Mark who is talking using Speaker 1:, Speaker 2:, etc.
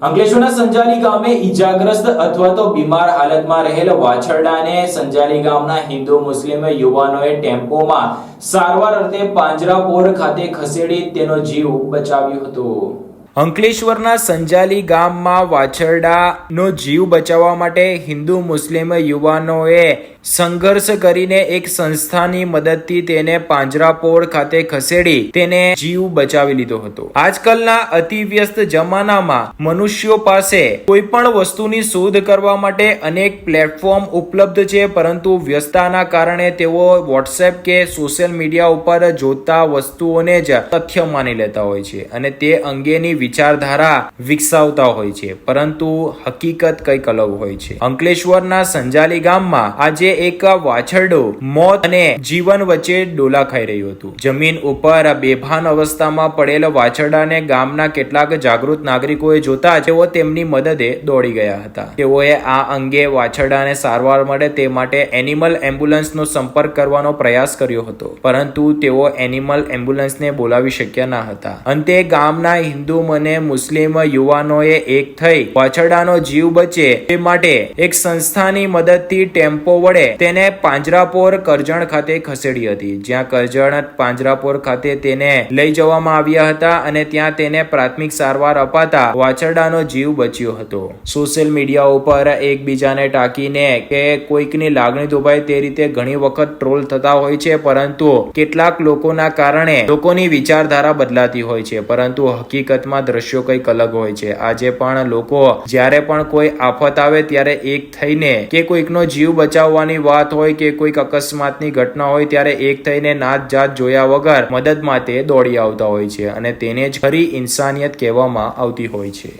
Speaker 1: અંકલેશ્વરના સંજાલી ગામે ઈજાગ્રસ્ત અથવા તો બીમાર હાલતમાં રહેલ વાછરડાને સંજાલી ગામના હિન્દુ મુસ્લિમ યુવાનોએ ટેમ્પોમાં સારવાર અર્થે પાંજરાપોર ખાતે ખસેડી તેનો જીવ બચાવ્યો હતો. અંકલેશ્વરના સંજાલી ગામમાં વાછરડાનો જીવ બચાવવા માટે હિન્દુ મુસ્લિમ યુવાનોએ સંઘર્ષ કરીને એક સંસ્થાની મદદથી તેને પાંજરાપોળ ખાતે ખસેડી તેને જીવ બચાવી લીધો હતો. આજકાલના અતિવ્યસ્ત જમાનામાં મનુષ્યો પાસે કોઈ પણ વસ્તુની શોધ કરવા માટે અનેક પ્લેટફોર્મ ઉપલબ્ધ છે, પરંતુ વ્યસ્તતાના કારણે તેઓ વોટ્સએપ કે સોશિયલ મીડિયા ઉપર જોતા વસ્તુઓને જ તથ્ય માની લેતા હોય છે અને તે અંગેની વિચારધારા વિકસાવતા હોય છે, પરંતુ હકીકત કંઈક અલગ હોય છે. અંકલેશ્વરના સંજાલી ગામમાં આજે એક વાછરડો મોત અને જીવન વચ્ચે ડોલા ખાઈ રહ્યું હતું. જમીન ઉપર બેભાન અવસ્થામાં પડેલ વાછરડાને ગામના કેટલાક જાગૃત નાગરિકોએ જોતા તેઓ તેમની મદદે દોડી ગયા હતા. તેઓએ આ અંગે વાછરડાને સારવાર મળે તે માટે એનિમલ એમ્બ્યુલન્સનો સંપર્ક કરવાનો પ્રયાસ કર્યો હતો, પરંતુ તેઓ એનિમલ એમ્બ્યુલન્સને બોલાવી શક્યા ન હતા. અંતે ગામના હિન્દુ અને મુસ્લિમ યુવાનોએ એક થઈ. વાછરડાનો જીવ બચે તે માટે એક સંસ્થાની મદદથી ટેમ્પો વડે તેને પાંજરાપોર કરજણ ખાતે ખસેડી હતી. જ્યાં કરજણ પાંજરાપોર ખાતે તેને લઈ જવામાં આવ્યા હતા અને ત્યાં તેને પ્રાથમિક સારવાર અપાતા વાછરડાનો જીવ બચ્યો હતો. સોશિયલ મીડિયા ઉપર એકબીજાને ટાંકીને કે કોઈકની લાગણી દુભાય તે રીતે ઘણી વખત ટ્રોલ થતા હોય છે, પરંતુ કેટલાક લોકોના કારણે લોકોની વિચારધારા બદલાતી હોય છે. પરંતુ હકીકતમાં દ્રશ્યો કંઈક અલગ હોય છે. આજે પણ લોકો, જ્યારે પણ કોઈ આફત આવે ત્યારે એક થઈને કે કોઈકનો જીવ બચાવવાની વાત હોય કે કોઈક અકસ્માતની ઘટના હોય ત્યારે એક થઈને નાત જાત જોયા વગર મદદ માટે દોડી આવતા હોય છે અને તેને જ ખરી ઇન્સાનિયત કહેવામાં આવતી હોય છે.